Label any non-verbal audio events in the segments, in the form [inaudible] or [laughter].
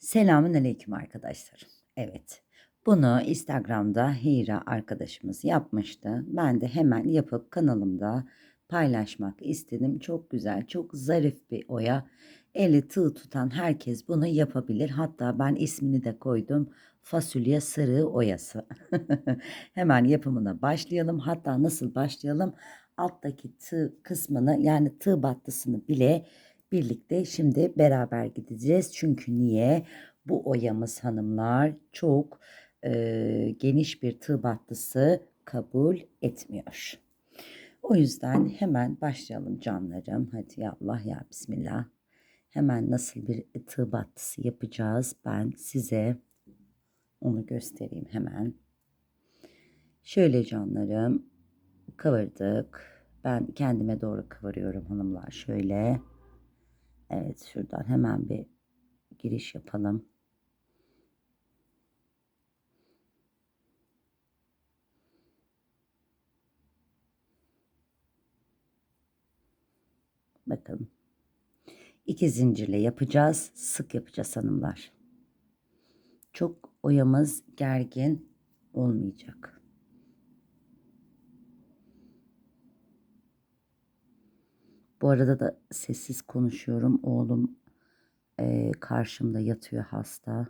Selamün aleyküm arkadaşlar. Evet. Bunu Instagram'da Hira arkadaşımız yapmıştı. Ben de hemen yapıp kanalımda paylaşmak istedim. Çok güzel, çok zarif bir oya. Eli tığ tutan herkes bunu yapabilir. Hatta ben ismini de koydum. Fasulye sarığı oyası. [laughs] hemen yapımına başlayalım. Hatta nasıl başlayalım? Alttaki tığ kısmını yani tığ battısını bile birlikte şimdi beraber gideceğiz. Çünkü niye? Bu oyamız hanımlar çok e, geniş bir tığ battısı kabul etmiyor. O yüzden hemen başlayalım canlarım. Hadi ya Allah ya Bismillah. Hemen nasıl bir tığ battısı yapacağız ben size onu göstereyim hemen. Şöyle canlarım kıvırdık. Ben kendime doğru kıvırıyorum hanımlar şöyle. Evet şuradan hemen bir giriş yapalım. Bakın. iki zincirle yapacağız. Sık yapacağız hanımlar. Çok oyamız gergin olmayacak. Bu arada da sessiz konuşuyorum. Oğlum e, karşımda yatıyor hasta.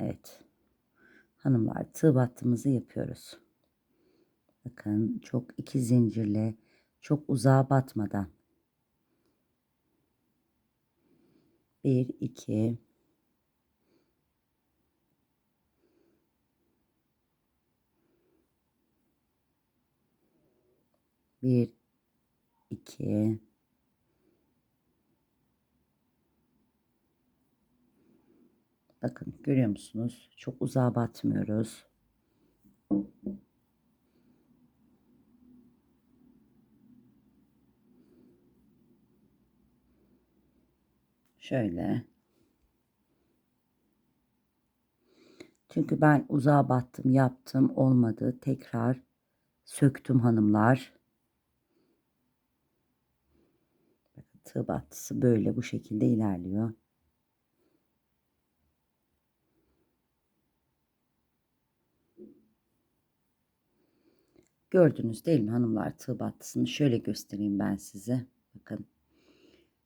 Evet. Hanımlar tığ battığımızı yapıyoruz. Bakın çok iki zincirle çok uzağa batmadan. Bir, iki, bir, iki, bakın görüyor musunuz? Çok uzağa batmıyoruz. Şöyle. Çünkü ben uzağa battım, yaptım, olmadı. Tekrar söktüm hanımlar. Bakın tığ böyle bu şekilde ilerliyor. Gördünüz değil mi hanımlar tığ battısını şöyle göstereyim ben size. Bakın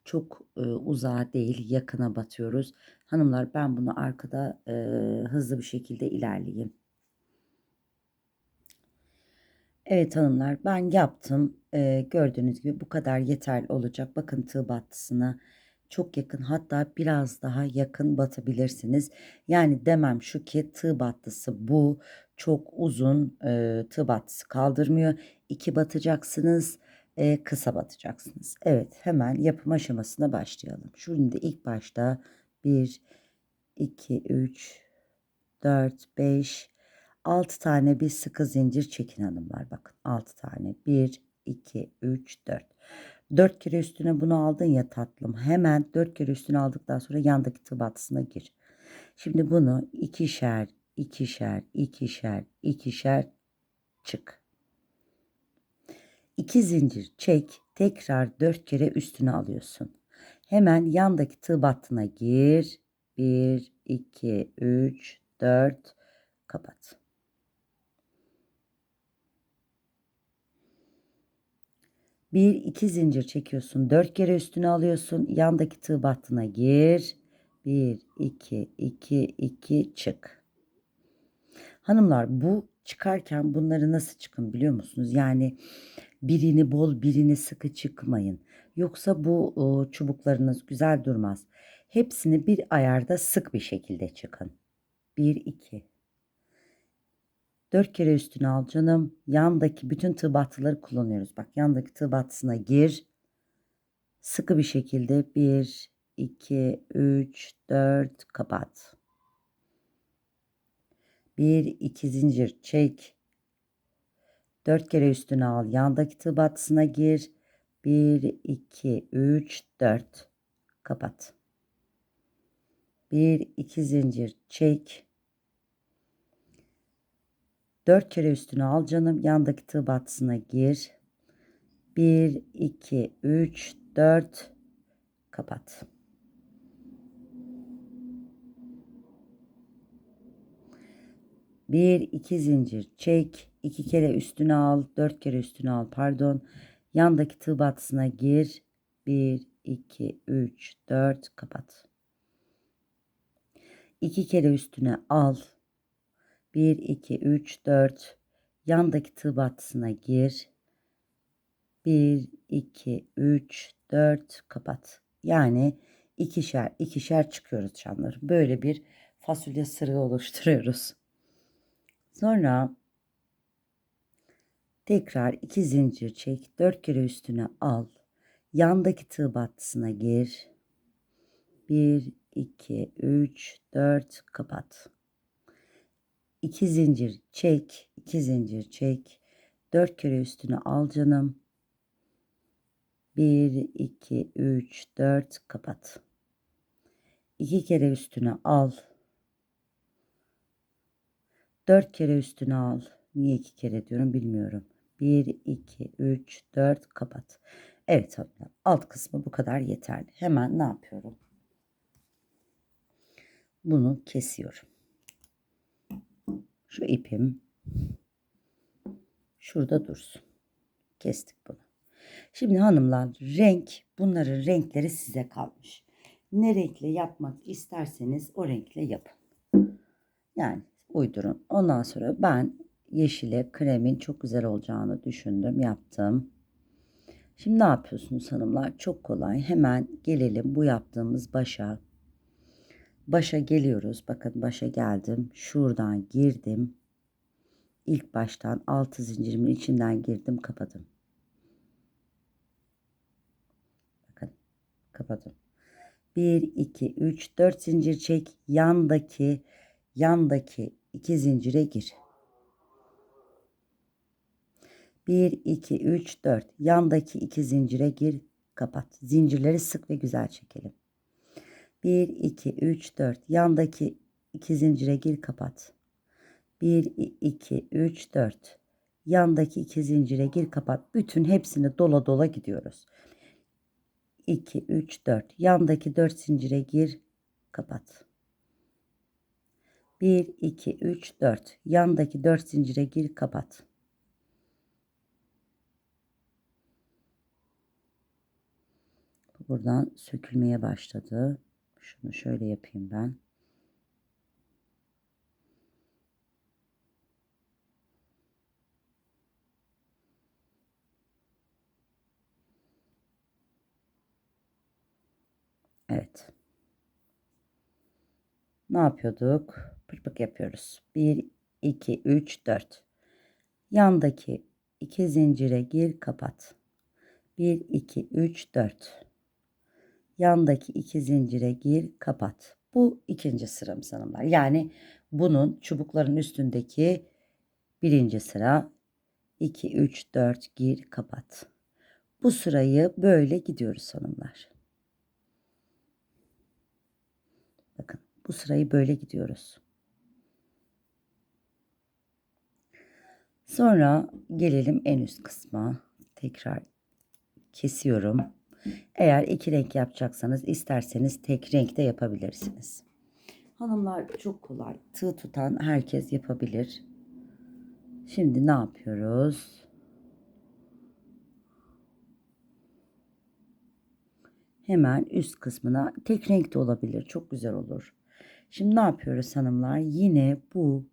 çok e, uzağa değil yakına batıyoruz. Hanımlar ben bunu arkada e, hızlı bir şekilde ilerleyeyim. Evet hanımlar ben yaptım. E, gördüğünüz gibi bu kadar yeterli olacak. Bakın tığ battısına çok yakın hatta biraz daha yakın batabilirsiniz. Yani demem şu ki tığ battısı bu çok uzun e, tığ battısı kaldırmıyor. İki batacaksınız e, kısa batacaksınız. Evet hemen yapım aşamasına başlayalım. Şimdi ilk başta 1, 2, 3, 4, 5, 6 tane bir sıkı zincir çekin hanımlar. Bakın 6 tane 1, 2, 3, 4. 4 kere üstüne bunu aldın ya tatlım. Hemen 4 kere üstüne aldıktan sonra yandaki tığ batısına gir. Şimdi bunu ikişer, ikişer, ikişer, ikişer çık. 2 zincir çek. Tekrar 4 kere üstüne alıyorsun. Hemen yandaki tığ battına gir. 1, 2, 3, 4 kapat. Bir iki zincir çekiyorsun. Dört kere üstüne alıyorsun. Yandaki tığ battına gir. Bir, iki, iki, iki çık. Hanımlar bu çıkarken bunları nasıl çıkın biliyor musunuz? Yani birini bol birini sıkı çıkmayın. Yoksa bu çubuklarınız güzel durmaz. Hepsini bir ayarda sık bir şekilde çıkın. 1 2 4 kere üstüne al canım. Yandaki bütün tığ battıları kullanıyoruz. Bak yandaki tığ battısına gir. Sıkı bir şekilde 1 2 3 4 kapat. 1 2 zincir çek. 4 kere üstüne al. Yandaki tığ battısına gir. 1 2 3 4 kapat. 1 2 zincir çek. 4 kere üstüne al canım. Yandaki tığ battısına gir. 1, 2, 3, 4. Kapat. Bir, iki zincir çek. iki kere üstüne al. Dört kere üstüne al pardon. Yandaki tığ battısına gir. Bir, iki, üç, dört. Kapat. İki kere üstüne al. Bir, iki, üç, dört. Yandaki tığ batısına gir. Bir, iki, üç, dört kapat. Yani ikişer ikişer çıkıyoruz canlarım. Böyle bir fasulye sırığı oluşturuyoruz. Sonra tekrar iki zincir çek. Dört kere üstüne al. Yandaki tığ battısına gir. Bir, iki, üç, dört kapat. İki zincir çek. iki zincir çek. Dört kere üstüne al canım. Bir, iki, üç, dört kapat. İki kere üstüne al. Dört kere üstüne al. Niye iki kere diyorum bilmiyorum. Bir, iki, üç, dört kapat. Evet hanımlar alt kısmı bu kadar yeterli. Hemen ne yapıyorum? Bunu kesiyorum. Şu ipim şurada dursun. Kestik bunu. Şimdi hanımlar renk bunların renkleri size kalmış. Ne renkle yapmak isterseniz o renkle yapın. Yani uydurun. Ondan sonra ben yeşile kremin çok güzel olacağını düşündüm. Yaptım. Şimdi ne yapıyorsunuz hanımlar? Çok kolay. Hemen gelelim bu yaptığımız başa. Başa geliyoruz. Bakın başa geldim. Şuradan girdim. İlk baştan altı zincirimin içinden girdim kapadım. Bakın kapadım. 1 2 3 4 zincir çek. Yandaki yandaki iki zincire gir. 1 2 3 4 yandaki iki zincire gir kapat. Zincirleri sık ve güzel çekelim. 1 2 3 4 yandaki iki zincire gir kapat. 1 2 3 4 yandaki iki zincire gir kapat. Bütün hepsini dola dola gidiyoruz. 2 3 4 yandaki 4 zincire gir kapat. 1 2 3 4 yandaki 4 zincire gir kapat. Buradan sökülmeye başladı. Şunu şöyle yapayım ben. Evet. Ne yapıyorduk? Pırpık yapıyoruz. 1, 2, 3, 4. Yandaki iki zincire gir kapat. 1, 2, 3, 4. Yandaki iki zincire gir kapat. Bu ikinci sıramız hanımlar. Yani bunun çubukların üstündeki birinci sıra 2, 3, 4 gir kapat. Bu sırayı böyle gidiyoruz hanımlar. Bakın bu sırayı böyle gidiyoruz. Sonra gelelim en üst kısma. Tekrar kesiyorum. Eğer iki renk yapacaksanız isterseniz tek renkte yapabilirsiniz. Hanımlar çok kolay. Tığ tutan herkes yapabilir. Şimdi ne yapıyoruz? Hemen üst kısmına tek renk de olabilir. Çok güzel olur. Şimdi ne yapıyoruz hanımlar? Yine bu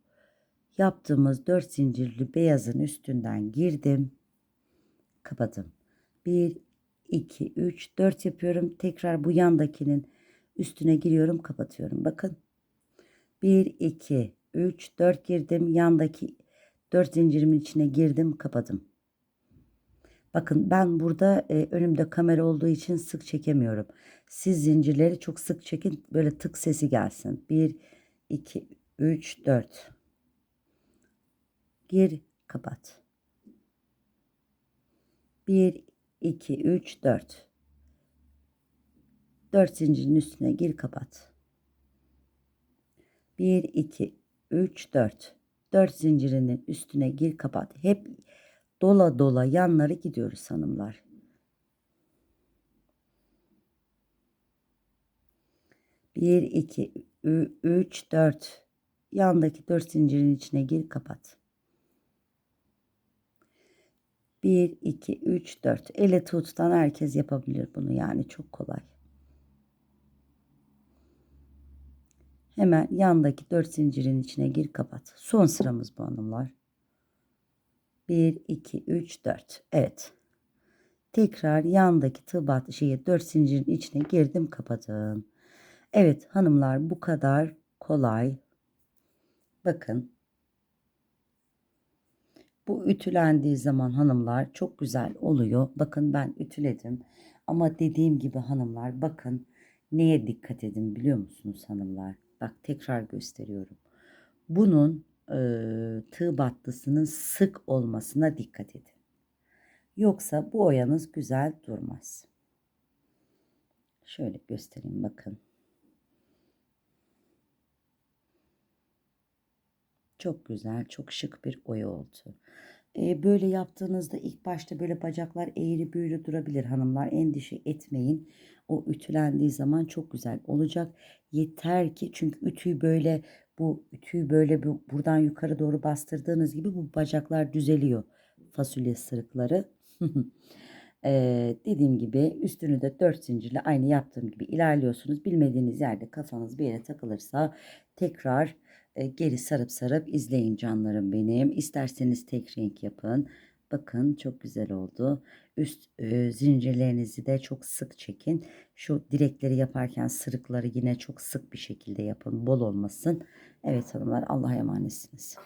yaptığımız 4 zincirli beyazın üstünden girdim. Kapadım. 1, 2, 3, 4 yapıyorum. Tekrar bu yandakinin üstüne giriyorum. Kapatıyorum. Bakın. 1, 2, 3, 4 girdim. Yandaki 4 zincirimin içine girdim. Kapadım. Bakın ben burada e, önümde kamera olduğu için sık çekemiyorum. Siz zincirleri çok sık çekin. Böyle tık sesi gelsin. 1, 2, 3, 4. Gir, kapat. 1, 2, 3, 4. 4 zincirin üstüne gir, kapat. 1, 2, 3, 4. 4 zincirinin üstüne gir, kapat. Hep dola dola yanları gidiyoruz hanımlar. Bir, iki, üç, dört. yandaki 4 zincirin içine gir kapat. 1, 2, 3, 4. Elle tutan herkes yapabilir bunu yani çok kolay. Hemen yandaki 4 zincirin içine gir kapat. Son sıramız bu hanımlar. 1, 2, 3, 4. Evet. Tekrar yandaki tığ bat şeye 4 zincirin içine girdim kapadım. Evet hanımlar bu kadar kolay. Bakın. Bu ütülendiği zaman hanımlar çok güzel oluyor. Bakın ben ütüledim. Ama dediğim gibi hanımlar bakın neye dikkat edin biliyor musunuz hanımlar? Bak tekrar gösteriyorum. Bunun e, tığ battısının sık olmasına dikkat edin. Yoksa bu oyanız güzel durmaz. Şöyle göstereyim bakın. Çok güzel, çok şık bir oya oldu. Ee, böyle yaptığınızda ilk başta böyle bacaklar eğri büğrü durabilir hanımlar. Endişe etmeyin. O ütülendiği zaman çok güzel olacak. Yeter ki çünkü ütüyü böyle bu ütüyü böyle bu, buradan yukarı doğru bastırdığınız gibi bu bacaklar düzeliyor. Fasulye sırıkları. Ee, [laughs] dediğim gibi üstünü de 4 zincirle aynı yaptığım gibi ilerliyorsunuz. Bilmediğiniz yerde kafanız bir yere takılırsa tekrar geri sarıp sarıp izleyin canlarım benim. İsterseniz tek renk yapın. Bakın çok güzel oldu. Üst e, zincirlerinizi de çok sık çekin. Şu direkleri yaparken sırıkları yine çok sık bir şekilde yapın. Bol olmasın. Evet hanımlar Allah'a emanetsiniz.